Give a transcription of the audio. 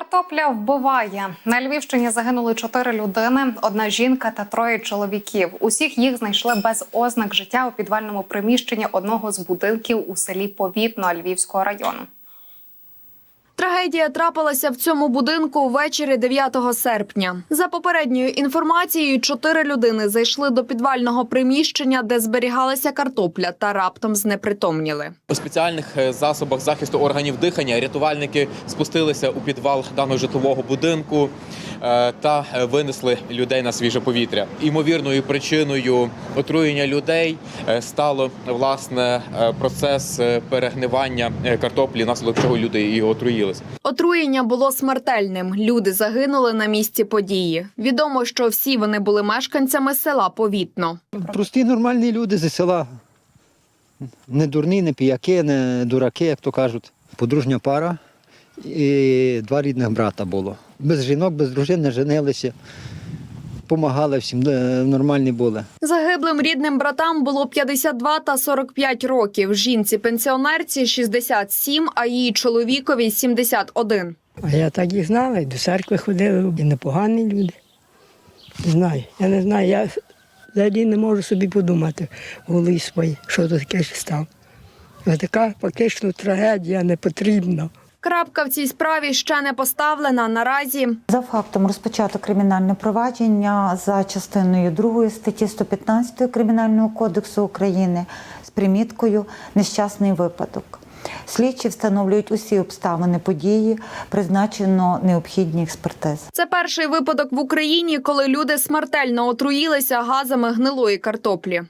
Картопля вбиває на Львівщині. Загинули чотири людини: одна жінка та троє чоловіків. Усіх їх знайшли без ознак життя у підвальному приміщенні одного з будинків у селі Повітно Львівського району. Трагедія трапилася в цьому будинку ввечері 9 серпня. За попередньою інформацією, чотири людини зайшли до підвального приміщення, де зберігалася картопля, та раптом знепритомніли. У спеціальних е, засобах захисту органів дихання рятувальники спустилися у підвал даного житлового будинку та е, винесли людей на свіже повітря. Імовірною причиною отруєння людей е, стало власне е, процес перегнивання картоплі, наслідок чого люди і отруїлися. Отруєння було смертельним. Люди загинули на місці події. Відомо, що всі вони були мешканцями села Повітно. Прості нормальні люди зі села. Не дурні, не піяки, не дураки, як то кажуть. Подружня пара і два рідних брата було. Без жінок, без дружин не женилися. Помагали всім, е, нормальні були. Загиблим рідним братам було 52 та 45 років. Жінці пенсіонерці 67, а її чоловікові 71. А я так їх знала, і до церкви ходили, і непогані люди. Не знаю, я не знаю, я взагалі не можу собі подумати в голові своїй, що тут таке ж стало. Така фактично трагедія не потрібна. Крапка в цій справі ще не поставлена. Наразі За фактом розпочато кримінальне провадження за частиною 2 статті 115 Кримінального кодексу України з приміткою Нещасний випадок. Слідчі встановлюють усі обставини події, призначено необхідні експертизи. це перший випадок в Україні, коли люди смертельно отруїлися газами гнилої картоплі.